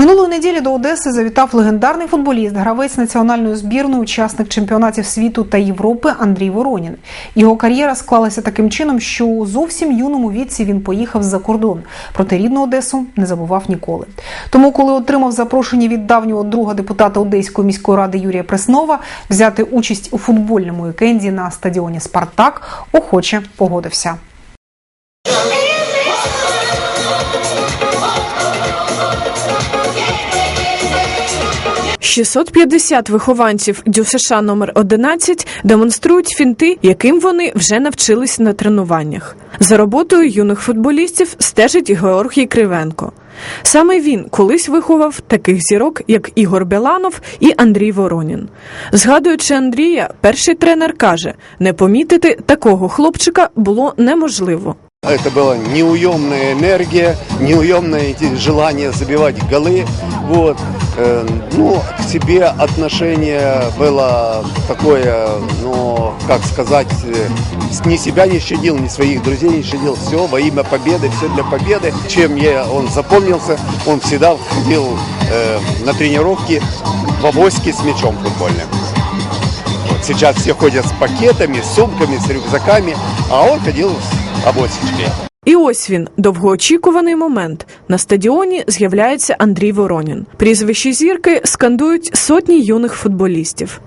Минулої неділі до Одеси завітав легендарний футболіст, гравець національної збірної, учасник чемпіонатів світу та Європи Андрій Воронін. Його кар'єра склалася таким чином, що у зовсім юному віці він поїхав за кордон. Проте рідну Одесу не забував ніколи. Тому, коли отримав запрошення від давнього друга депутата Одеської міської ради Юрія Преснова взяти участь у футбольному вікенді на стадіоні Спартак, охоче погодився. 650 вихованців ДЮСШ номер 11 демонструють фінти, яким вони вже навчились на тренуваннях. За роботою юних футболістів стежить Георгій Кривенко. Саме він колись виховав таких зірок, як Ігор Беланов і Андрій Воронін. Згадуючи Андрія, перший тренер каже: не помітити такого хлопчика було неможливо. Это была неуемная энергия, неуемное желание забивать голы. Вот. Э, Ну, к себе отношение было такое, ну, как сказать, э, ни себя не щадил, ни своих друзей не щадил. Все во имя победы, все для победы. Чем я, он запомнился, он всегда ходил э, на тренировки в авоське с мячом футбольным. Вот сейчас все ходят с пакетами, с сумками, с рюкзаками, а он ходил с авосечкой. І ось він, довгоочікуваний момент. На стадіоні з'являється Андрій Воронін. Прізвище зірки скандують сотні юних футболістів.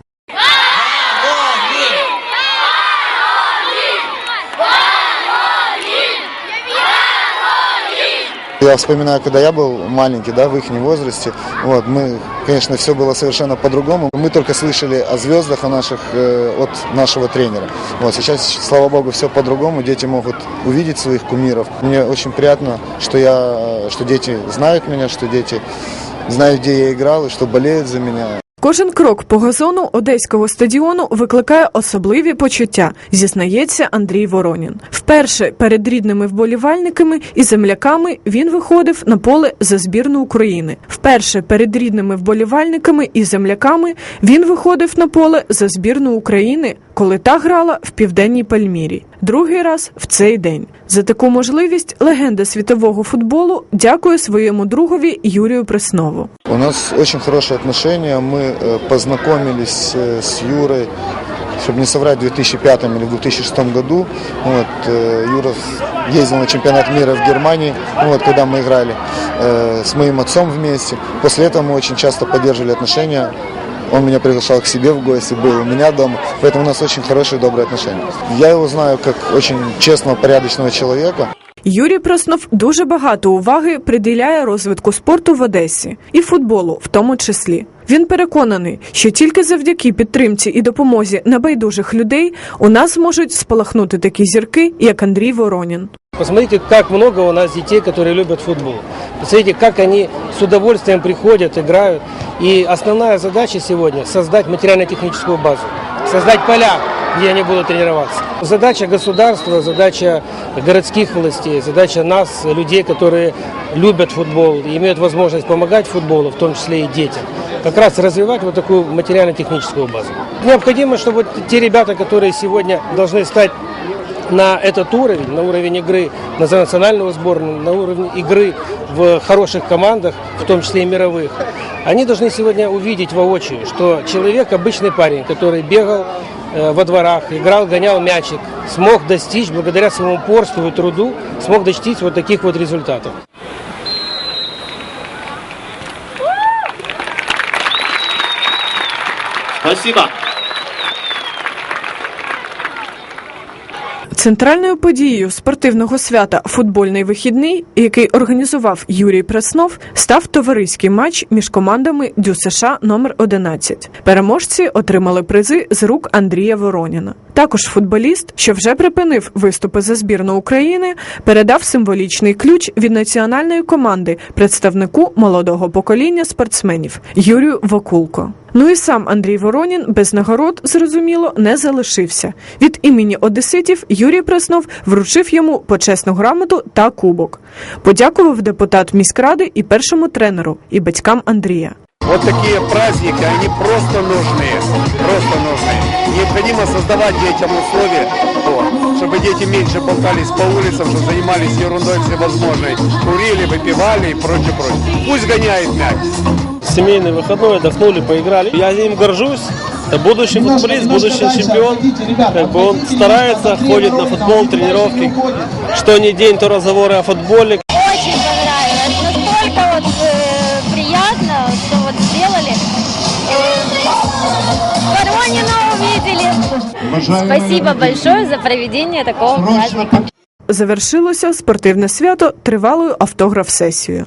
Я вспоминаю, когда я был маленький, да, в их возрасте, вот, мы, конечно, все было совершенно по-другому. Мы только слышали о звездах, о наших, э, от нашего тренера. Вот, сейчас, слава богу, все по-другому. Дети могут увидеть своих кумиров. Мне очень приятно, что, я, что дети знают меня, что дети знают, где я играл и что болеют за меня. Кожен крок по газону одеського стадіону викликає особливі почуття, зізнається Андрій Воронін. Вперше перед рідними вболівальниками і земляками він виходив на поле за збірну України. Вперше перед рідними вболівальниками і земляками він виходив на поле за збірну України, коли та грала в південній Пальмірі. Другий раз в цей день. За таку можливість легенда світового футболу дякує своєму другові Юрію Преснову. У нас очень хорошие отношения. Мы э, познакомились э, с Юрой, чтобы не соврать, в 2005 или 2006 году. Вот, э, Юра ездил на чемпионат мира в Германии, ну вот, когда мы играли э, с моим отцом вместе. После этого мы очень часто поддерживали отношения. Он меня приглашал к себе в гости, был у меня дома, поэтому у нас очень хорошие, добрые отношения. Я его знаю как очень честного, порядочного человека. Юрій Проснов дуже багато уваги приділяє розвитку спорту в Одесі і футболу, в тому числі. Він переконаний, що тільки завдяки підтримці і допомозі небайдужих людей у нас зможуть спалахнути такі зірки, як Андрій Воронін. Посмотрите, как много у нас детей, которые любят футбол. Посмотрите, как они с удовольствием приходят, играют. И основная задача сегодня – создать материально-техническую базу, создать поля, где они будут тренироваться. Задача государства, задача городских властей, задача нас, людей, которые любят футбол и имеют возможность помогать футболу, в том числе и детям, как раз развивать вот такую материально-техническую базу. Необходимо, чтобы вот те ребята, которые сегодня должны стать на этот уровень, на уровень игры на национального сборную, на уровень игры в хороших командах, в том числе и мировых, они должны сегодня увидеть воочию, что человек, обычный парень, который бегал э, во дворах, играл, гонял мячик, смог достичь, благодаря своему упорству и труду, смог достичь вот таких вот результатов. Спасибо. Центральною подією спортивного свята Футбольний вихідний, який організував Юрій Преснов, став товариський матч між командами ДЮСШ номер 11 Переможці отримали призи з рук Андрія Вороніна. Також футболіст, що вже припинив виступи за збірну України, передав символічний ключ від національної команди представнику молодого покоління спортсменів Юрію Вакулко. Ну і сам Андрій Воронін без нагород, зрозуміло, не залишився. Від імені Одеситів Юрій Преснов вручив йому почесну грамоту та кубок. Подякував депутат міськради і першому тренеру, і батькам Андрія. Вот такие праздники, они просто нужны, просто нужны. Необходимо создавать детям условия. Вот. чтобы дети меньше болтались по улицам, чтобы занимались ерундой всевозможной, курили, выпивали и прочее, прочее. Пусть гоняет мяч. Семейный выходной, отдохнули, поиграли. Я им горжусь. Это будущий футболист, будущий чемпион. Как бы он старается, ходит на футбол, тренировки. Что ни день, то разговоры о футболе. Очень понравилось. Настолько вот э, приятно, что вот сделали. Э, Воронина увидели. Спасибо большое за проведение такого праздника. Завершилося спортивне свято тривалою автограф-сесією.